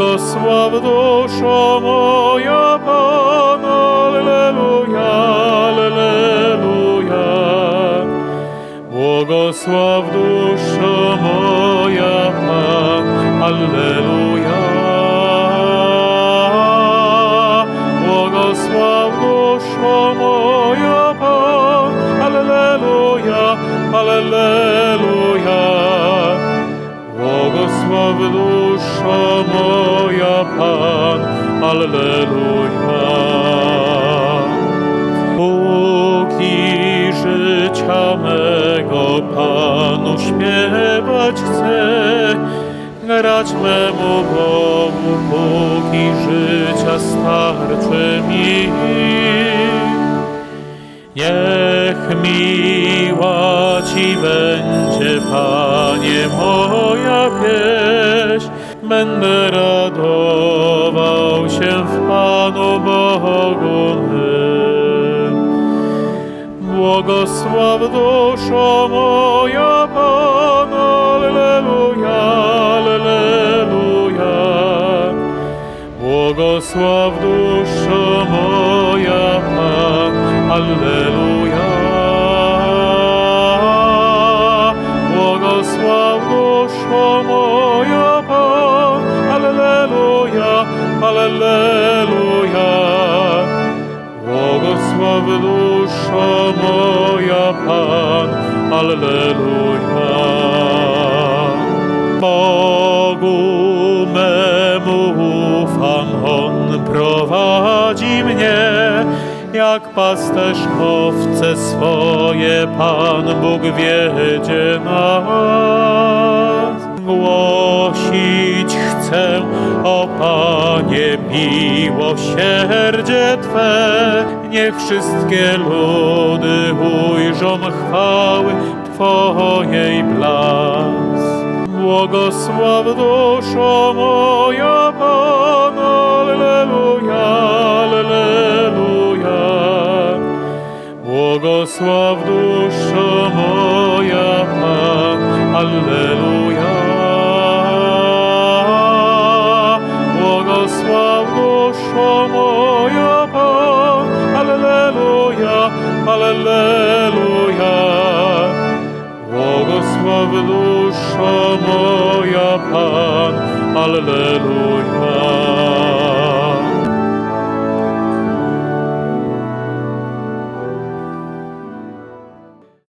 Błogosław duszo moja Pana, Alleluja, Alleluja. Błogosław duszo moja Pan, Alleluja. Błogosław duszo moja Pan, Alleluja, Alleluja. Błogosław duszo moja Pan, Alleluja. Póki życia mego Panu śpiewać chcę, grać memu Bogu, póki życia starczy mi. Niech miła Ci będzie, Panie, moja pieśń. Będę Błogosław duszo moja Pana, Alleluja, Alleluja. Błogosław duszo moja Pan, Alleluja. Błogosław duszo moja Pan, Alleluja, Alleluja. Alleluja. Bogu memu ufam, On prowadzi mnie, jak pasterz owce swoje, Pan Bóg wiedzie nas. O Panie, miłosierdzie Twe, niech wszystkie ludy ujrzą chwały Twojej blask. Błogosław duszo moja Pana, Alleluja, Alleluja. Błogosław duszo moja duszo moja Pan, Alleluja, Alleluja. Błogosław duszo moja Pan, Alleluja.